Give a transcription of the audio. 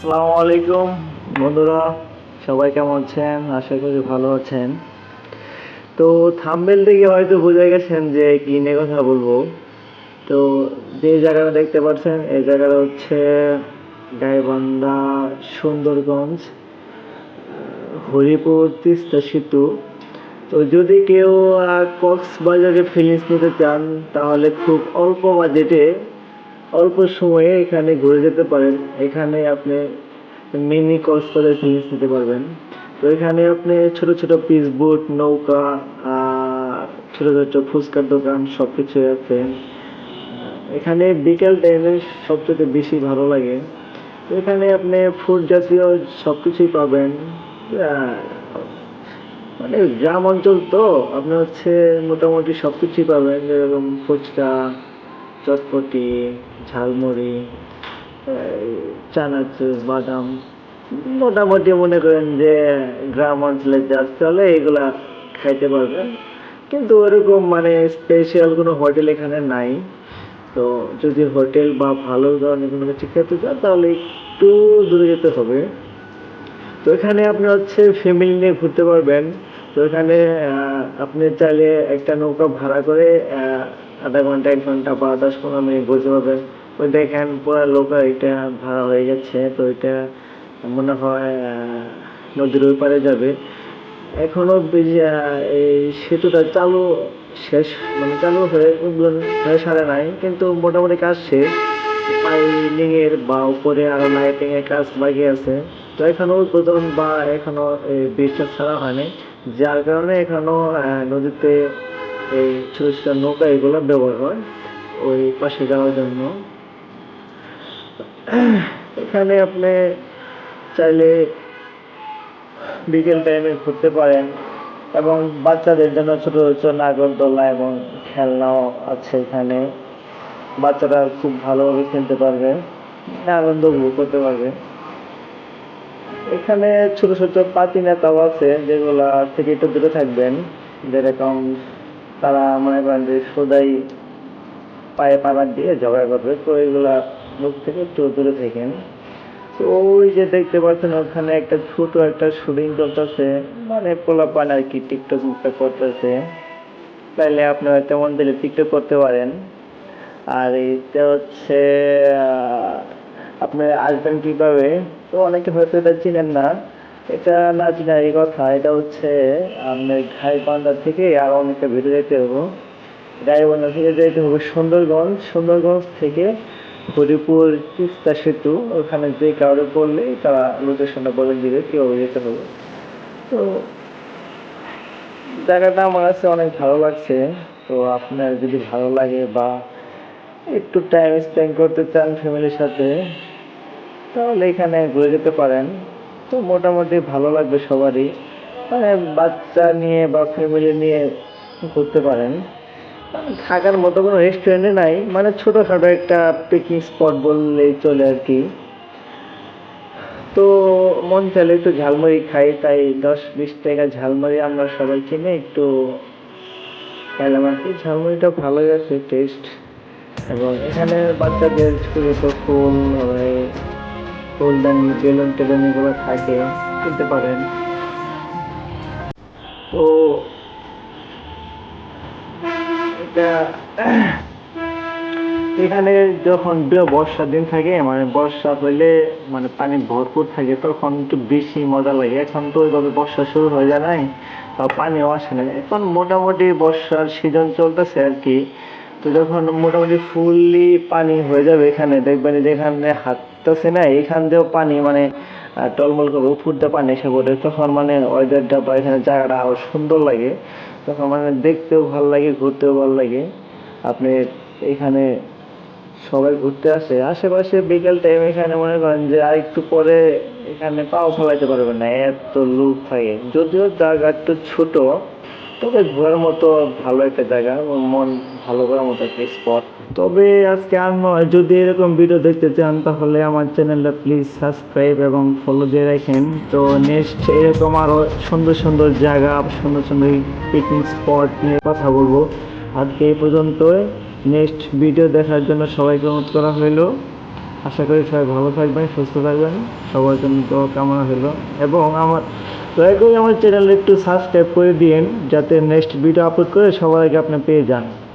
আসসালামু আলাইকুম, বন্ধুরা, সবাই কেমন আছেন? আশা করি ভালো আছেন। তো থাম্বেল থেকে হয়তো বুঝে গেছেন যে কি নিয়ে কথা বলব। তো যে জায়গাটা দেখতে পাচ্ছেন, এই জায়গাটা হচ্ছে গাইবান্ধা সুন্দরগঞ্জ হরিপুর তিস্তা সেতু। তো যদি কেউ কক্সবাজারে ফিলিংস নিতে চান, তাহলে খুব অল্প বাজেটে অল্প সময়ে এখানে ঘুরে যেতে পারেন। এখানে আপনি মিনি কক্সবাজার ফিলিংস নিতে পারবেন। তো এখানে আপনি ছোট ছোট পিস বোট নৌকা ছোট ছোট ফুচকার দোকান সব কিছু আছে। এখানে বিকেল টাইমে সবচেয়ে বেশি ভালো লাগে। তো এখানে আপনি ফুড জাতীয় সব কিছুই পাবেন মানে গ্রাম অঞ্চল তো, আপনি হচ্ছে মোটামুটি সব কিছুই পাবেন। যেরকম ফুচকা চটপটি, ঝালমুড়ি চানাচুর বাদাম, মোটামুটি মনে করেন যে গ্রাম অঞ্চলে যা চলে এগুলা খাইতে পারবেন। কিন্তু ওরকম মানে স্পেশাল কোনো হোটেল এখানে নাই। তো যদি হোটেল বা ভালো ধরনের কোনো কিছু খেতে চান, তাহলে একটু দূরে যেতে হবে। তো এখানে আপনি হচ্ছে ফ্যামিলি নিয়ে ঘুরতে পারবেন। তো এখানে আপনি চাইলে একটা নৌকা ভাড়া করে আধা ঘণ্টা এক ঘণ্টা বা দশ পনেরো মিনিট বসে পারবেন ওই দেখেন পুরো নৌকা এটা ভাড়া হয়ে যাচ্ছে, তো এটা মনে হয় নদীর ওই পারে যাবে। এখনও এই সেতুটা চালু শেষ মানে চালু হয়ে হয়ে সারে নাই, কিন্তু মোটামুটি কাজ শেষ। এর বা উপরে আরও লাইটিং এর কাজ বাকি আছে। তো এখনও উদ্বোধন বা এখনও ব্রিজটা ছাড়া হয়নি। যার কারণে এখনও নদীতে এই ছোট ছোট নৌকা এগুলো ব্যবহার হয় ওই পাশে যাওয়ার জন্য। এখানে আপনি চাইলে বিকেল টাইমে ঘুরতে পারেন এবং বাচ্চাদের জন্য ছোট ছোট নাগরদোলা এবং খেলনাও আছে এখানে। বাচ্চারা খুব ভালোভাবে খেলতে পারবে, আনন্দ উপভোগ করতে পারবে। এখানে ছোট ছোট পাতি নেতাও আছে যেগুলা থেকে একটু দূরে থাকবেন যেরকম তারা মনে করেন যে সদাই পায়ে পাড়া দিয়ে ঝগড়া করবে। তো এগুলা লোক থেকে একটু দূরে থাকেন। তো ওই যে দেখতে পাচ্ছেন, ওখানে একটা ছোট একটা শুটিং চলতেছে। মানে পোলাপান আর কি টিকটক করতেছে। তাইলে আপনারা তেমন দিলে টিকটক করতে পারেন। আর এটা হচ্ছে আপনি আসবেন কীভাবে? তো অনেকে হয়তো এটা চিনেন না। এটা না এই কথা, এটা হচ্ছে আপনার ঘাইবান্ধা থেকে আর অনেকটা ভিতরে যেতে হবে। গাইবান্ধা থেকে যেতে হবে সুন্দরগঞ্জ। সুন্দরগঞ্জ থেকে হরিপুর তিস্তা সেতু, ওখানে যে কাউরে বললে তারা লোকেশনটা বলে দিবে কীভাবে যেতে হবে। তো জায়গাটা আমার কাছে অনেক ভালো লাগছে। তো আপনার যদি ভালো লাগে বা একটু টাইম স্পেন্ড করতে চান ফ্যামিলির সাথে, তাহলে এখানে ঘুরে যেতে পারেন। তো মোটামুটি ভালো লাগবে সবারই। মানে বাচ্চা নিয়ে বা ফ্যামিলি নিয়ে ঘুরতে পারেন। থাকার মতো কোনো রেস্টুরেন্টে নাই। মানে ছোটোখাটো একটা পিকনিক স্পট বললেই চলে আর কি। তো মন চাইলে একটু ঝালমুড়ি খাই। তাই দশ বিশ টাকা ঝালমুড়ি আমরা সবাই কিনে একটু খেলাম আর কি। ঝালমুড়িটা ভালোই আছে টেস্ট এবং এখানে বাচ্চাদের ছোট ফুল ওই ফুলদানি বেলুন টেলুন এগুলো থাকে, কিনতে পারেন। তো এটা, এখানে যখন বর্ষার দিন থাকে মানে বর্ষা হইলে মানে পানি ভরপুর থাকে, তখন একটু বেশি মজা লাগে। এখন তো ওইভাবে বর্ষা শুরু হয়ে যায় নাই পানিও আসে না। এখন মোটামুটি বর্ষার সিজন চলতেছে আর কি। তো যখন মোটামুটি ফুললি পানি হয়ে যাবে এখানে, দেখবেন যেখানে হাঁটতেছে না এখান দিয়েও পানি মানে টলমল করে উপর দিয়ে পানি এসে পড়ে। তখন মানে ওয়েদারটা বা এখানে জায়গাটা আরও সুন্দর লাগে। তখন মানে দেখতেও ভালো লাগে, ঘুরতেও ভালো লাগে। আপনি এখানে সবাই ঘুরতে আসে। আশেপাশে বিকেল টাইম এখানে মনে করেন যে আর একটু পরে এখানে পাও ফেলাইতে পারবেন না, এত লোক থাকে। যদিও জায়গা একটু ছোট তবে ঘোরার মতো ভালো একটা জায়গা মন ভালো করার মতো একটা স্পট তবে আজকে আর যদি এরকম ভিডিও দেখতে চান, তাহলে আমার চ্যানেলটা প্লিজ সাবস্ক্রাইব এবং ফলো দিয়ে রাখেন। তো নেক্সট এরকম আরও সুন্দর সুন্দর জায়গা, সুন্দর সুন্দর পিকনিক স্পট নিয়ে কথা বলব। আজকে এই পর্যন্ত নেক্সট ভিডিও দেখার জন্য সবাইকে অনুরোধ করা হলো আশা করি সবাই ভালো থাকবেন, সুস্থ থাকবেন। সবার জন্য তো কামনা হলো এবং আমার দয়া করে আমার চ্যানেলটা একটু সাবস্ক্রাইব করে দিন যাতে নেক্সট ভিডিও আপলোড করে সবার আগে আপনি পেয়ে যান।